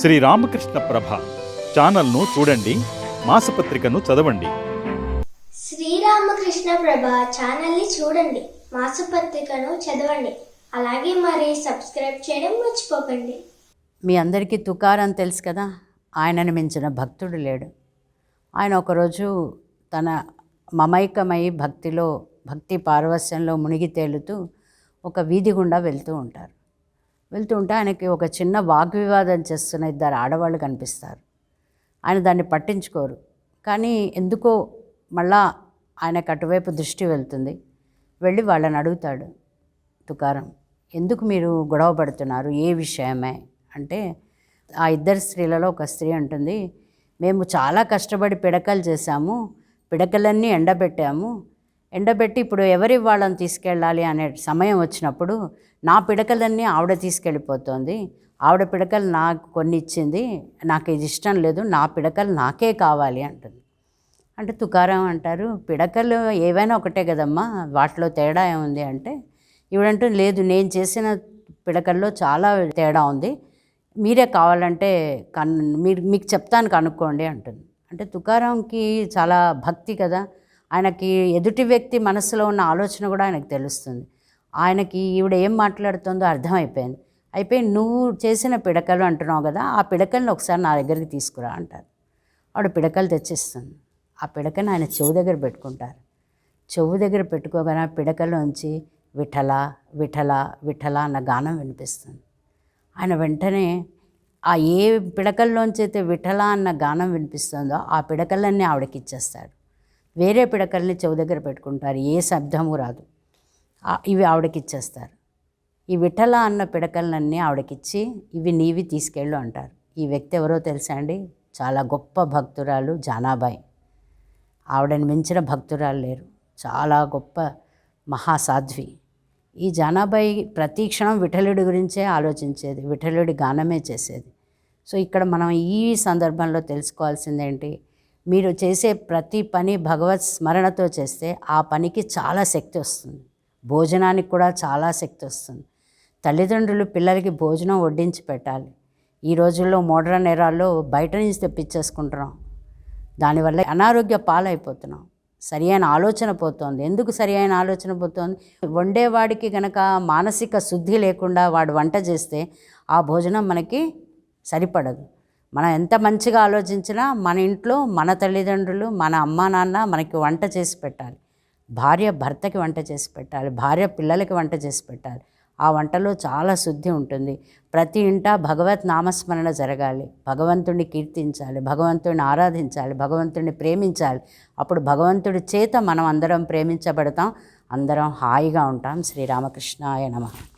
శ్రీ రామకృష్ణ ప్రభ ఛానల్ను చూడండి మాసపత్రికను చదవండి. శ్రీరామకృష్ణ ప్రభ ఛానల్ని చూడండి మాసపత్రికను చదవండి. అలాగే మరి సబ్స్క్రైబ్ చేయడం మర్చిపోకండి. మీ అందరికీ తుకారం తెలుసు కదా ఆయనను మించిన భక్తుడు లేడు. ఆయన ఒకరోజు తన మమైకమై భక్తిలో భక్తి పారవస్యంలో మునిగి తేలుతూ ఒక వీధి గుండా వెళ్తూ ఉంటారు. వెళ్తుంటే ఆయనకి ఒక చిన్న వాగ్వివాదం చేస్తున్న ఇద్దరు ఆడవాళ్ళు కనిపిస్తారు. ఆయన దాన్ని పట్టించుకోరు. కానీ ఎందుకో మళ్ళా ఆయనకు అటువైపు దృష్టి వెళ్తుంది. వెళ్ళి వాళ్ళని అడుగుతాడు తుకారం ఎందుకు మీరు గొడవ పడుతున్నారు? ఏ విషయమే? అంటే ఆ ఇద్దరు స్త్రీలలో ఒక స్త్రీ అంటుంది మేము చాలా కష్టపడి పిడకలు చేశాము పిడకలన్నీ ఎండబెట్టాము ఎండబెట్టి ఇప్పుడు ఎవరి వాళ్ళని తీసుకెళ్ళాలి అనే సమయం వచ్చినప్పుడు నా పిడకలన్నీ ఆవిడ తీసుకెళ్ళిపోతుంది. ఆవిడ పిడకలు నాకు కొన్ని ఇచ్చింది నాకు ఇది ఇష్టం లేదు. నా పిడకలు నాకే కావాలి అంటుంది. అంటే తుకారం అంటారు పిడకలు ఏవైనా ఒకటే కదమ్మా వాటిలో తేడా ఏముంది? అంటే ఇవిడంటూ లేదు నేను చేసిన పిడకల్లో చాలా తేడా ఉంది. మీరే కావాలంటే కన్ మీరు మీకు చెప్తాను కనుక్కోండి అంటుంది. అంటే తుకారాంకి చాలా భక్తి కదా. ఆయనకి ఎదుటి వ్యక్తి మనసులో ఉన్న ఆలోచన కూడా ఆయనకు తెలుస్తుంది. ఆయనకి ఈవిడ ఏం మాట్లాడుతుందో అర్థమైపోయింది. అయిపోయి నువ్వు చేసిన పిడకలు అంటున్నావు కదా ఆ పిడకల్ని ఒకసారి నా దగ్గరికి తీసుకురా అంటారు. ఆవిడ పిడకలు తెచ్చిస్తుంది. ఆ పిడకని ఆయన చెవు దగ్గర పెట్టుకుంటారు. చెవు దగ్గర పెట్టుకోగానే ఆ పిడకలోంచి విఠల విఠల విఠల అన్న గానం వినిపిస్తుంది. ఆయన వెంటనే ఆ ఏ పిడకల్లోంచి అయితే విఠల అన్న గానం వినిపిస్తుందో ఆ పిడకలన్నీ ఆవిడకి ఇచ్చేస్తాడు. వేరే పిడకల్ని చెవు దగ్గర పెట్టుకుంటారు. ఏ శబ్దము రాదు. ఇవి ఆవిడకిచ్చేస్తారు. ఈ విఠల అన్న పిడకలన్నీ ఆవిడకిచ్చి ఇవి నీవి తీసుకెళ్ళు అంటారు. ఈ వ్యక్తి ఎవరో తెలుసా అండి? చాలా గొప్ప భక్తురాలు జానాబాయి. ఆవిడని మించిన భక్తురాలు లేరు. చాలా గొప్ప మహాసాధ్వి. ఈ జానాబాయి ప్రతి క్షణం విఠలుడి గురించే ఆలోచించేది. విఠలుడి గానమే చేసేది. సో ఇక్కడ మనం ఈ సందర్భంలో తెలుసుకోవాల్సింది ఏంటి మీరు చేసే ప్రతి పని భగవత్ స్మరణతో చేస్తే ఆ పనికి చాలా శక్తి వస్తుంది. భోజనానికి కూడా చాలా శక్తి వస్తుంది. తల్లిదండ్రులు పిల్లలకి భోజనం వడ్డించి పెట్టాలి. ఈ రోజుల్లో మోడ్రన్ ఎరాల్లో బయట నుంచి తెప్పించేసుకుంటున్నాం. దానివల్ల అనారోగ్య పాలైపోతున్నాం. సరి అయిన ఆలోచన పోతోంది. ఎందుకు సరి అయిన ఆలోచన పోతోంది? వండేవాడికి గనక మానసిక శుద్ధి లేకుండా వాడు వంట చేస్తే ఆ భోజనం మనకి సరిపడదు. మనం ఎంత మంచిగా ఆలోచించినా మన ఇంట్లో మన తల్లిదండ్రులు మన అమ్మ నాన్న మనకి వంట చేసి పెట్టాలి. భార్య భర్తకి వంట చేసి పెట్టాలి. భార్య పిల్లలకి వంట చేసి పెట్టాలి. ఆ వంటలో చాలా శుద్ధి ఉంటుంది. ప్రతి ఇంట భగవత్ నామస్మరణ జరగాలి. భగవంతుడిని కీర్తించాలి. భగవంతుడిని ఆరాధించాలి. భగవంతుడిని ప్రేమించాలి. అప్పుడు భగవంతుడి చేత మనం అందరం ప్రేమించబడతాం. అందరం హాయిగా ఉంటాం. శ్రీరామకృష్ణాయ నమః.